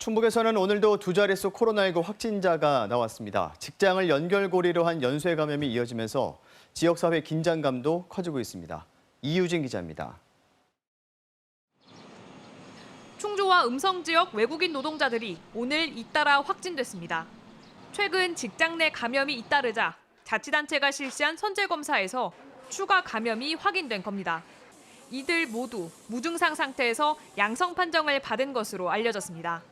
충북에서는 오늘도 두 자릿수 코로나19 확진자가 나왔습니다. 직장을 연결고리로 한 연쇄 감염이 이어지면서 지역사회 긴장감도 커지고 있습니다. 이유진 기자입니다. 충주와 음성 지역 외국인 노동자들이 오늘 잇따라 확진됐습니다. 최근 직장 내 감염이 잇따르자 자치단체가 실시한 선제 검사에서 추가 감염이 확인된 겁니다. 이들 모두 무증상 상태에서 양성 판정을 받은 것으로 알려졌습니다.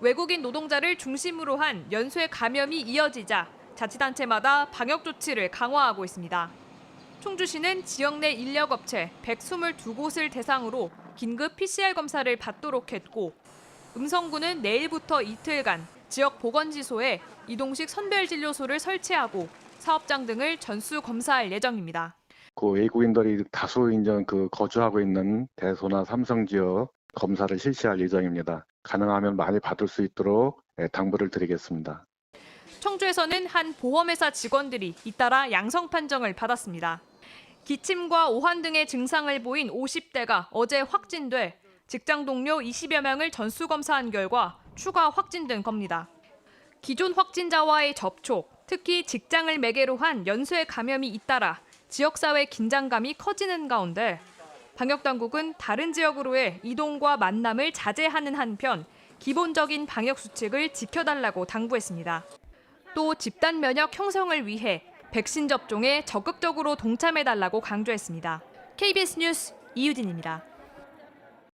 외국인 노동자를 중심으로 한 연쇄 감염이 이어지자 자치단체마다 방역 조치를 강화하고 있습니다. 충주시는 지역 내 인력업체 122곳을 대상으로 긴급 PCR 검사를 받도록 했고 음성군은 내일부터 이틀간 지역 보건지소에 이동식 선별진료소를 설치하고 사업장 등을 전수 검사할 예정입니다. 그 외국인들이 다수 인정 그 거주하고 있는 대소나 삼성 지역 검사를 실시할 예정입니다. 가능하면 많이 받을 수 있도록 예, 당부를 드리겠습니다. 청주에서는 한 보험회사 직원들이 잇따라 양성 판정을 받았습니다. 기침과 오한 등의 증상을 보인 50대가 어제 확진돼 직장 동료 20여 명을 전수 검사한 결과 추가 확진된 겁니다. 기존 확진자와의 접촉, 특히 직장을 매개로 한 연쇄 감염이 잇따라 지역사회 긴장감이 커지는 가운데 방역 당국은 다른 지역으로의 이동과 만남을 자제하는 한편 기본적인 방역 수칙을 지켜달라고 당부했습니다. 또 집단 면역 형성을 위해 백신 접종에 적극적으로 동참해달라고 강조했습니다. KBS 뉴스 이유진입니다.